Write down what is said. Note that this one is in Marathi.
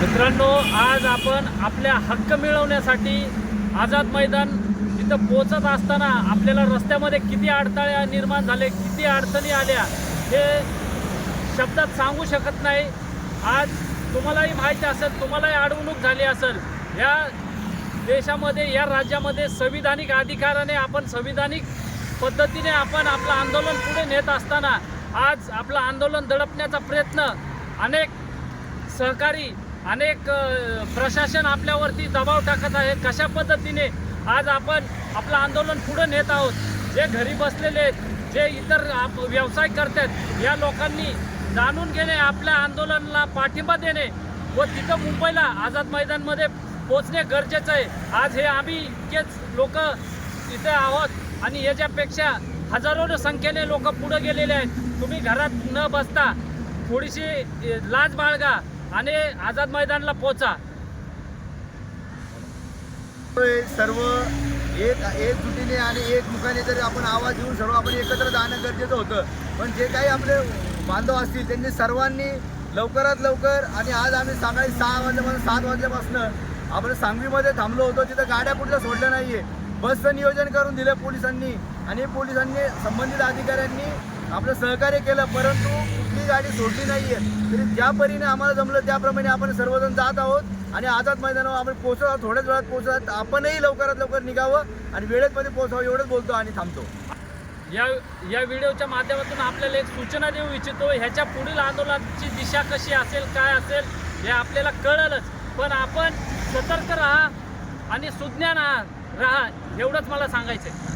मित्रांनो आज आपण आपल्या हक्क मिळवण्यासाठी आझाद मैदान तिथं पोचत असताना आपल्याला रस्त्यामध्ये किती अडथळे निर्माण झाले किती अडचणी आल्या हे शब्दात सांगू शकत नाही. आज तुम्हालाही माहिती असेल तुम्हालाही अडवणूक झाली असेल. या देशामध्ये या राज्यामध्ये संविधानिक अधिकाराने आपण संविधानिक पद्धतीने आपण आपलं आंदोलन पुढे नेत असताना आज आपलं आंदोलन दडपण्याचा प्रयत्न अनेक सहकारी अनेक प्रशासन आपल्यावरती दबाव टाकत आहे. कशा पद्धतीने आज आपण आपलं आंदोलन पुढे नेत आहोत? जे घरी बसलेले आहेत जे इतर आप- व्यवसाय करतात या लोकांनी जाणून घेणे आपल्या आंदोलनाला पाठिंबा देणे व तिथं मुंबईला आझाद मैदानमध्ये पोचणे गरजेचं आहे. आज हे आम्ही इतकेच लोक इथे आहोत आणि याच्यापेक्षा हजारो संख्येने लोक पुढे गेलेले आहेत. तुम्ही घरात न बसता थोडीशी लाज बाळगा. आणि आझाद मैदानला पोचा. सर्व एक एकजुटीने आणि एक मुखाने जर आपण आवाज घेऊन सर्व आपण एकत्र जाणं गरजेचं होतं पण जे काही आपले बांधव असतील त्यांनी सर्वांनी लवकरात लवकर आणि आज आम्ही सकाळी सहा वाजल्यापासून सात वाजल्यापासून आपण सांगलीमध्ये थांबलो होतो तिथं गाड्या कुठल्या सोडल्या नाहीये. बसचं नियोजन करून दिलं पोलिसांनी आणि पोलिसांनी संबंधित अधिकाऱ्यांनी आपलं सहकार्य केलं परंतु कोणी गाडी सोडली नाहीये. तरी ज्या परीने आम्हाला जमलं त्याप्रमाणे आपण सर्वजण जात आहोत आणि आझाद मैदानावर आपण पोहोचत आहोत थोड्याच वेळात पोहोचत आहोत. आपणही लवकरात लवकर निघावं आणि वेळेतमध्ये पोहोचावं एवढंच बोलतो आणि थांबतो. या या व्हिडिओच्या माध्यमातून आपल्याला एक सूचना देऊ इच्छितो ह्याच्या पुढील आंदोलनाची दिशा कशी असेल काय असेल हे आपल्याला कळलंच. पण आपण सतर्क राहा आणि सुज्ञान राहा राहा एवढंच मला सांगायचं आहे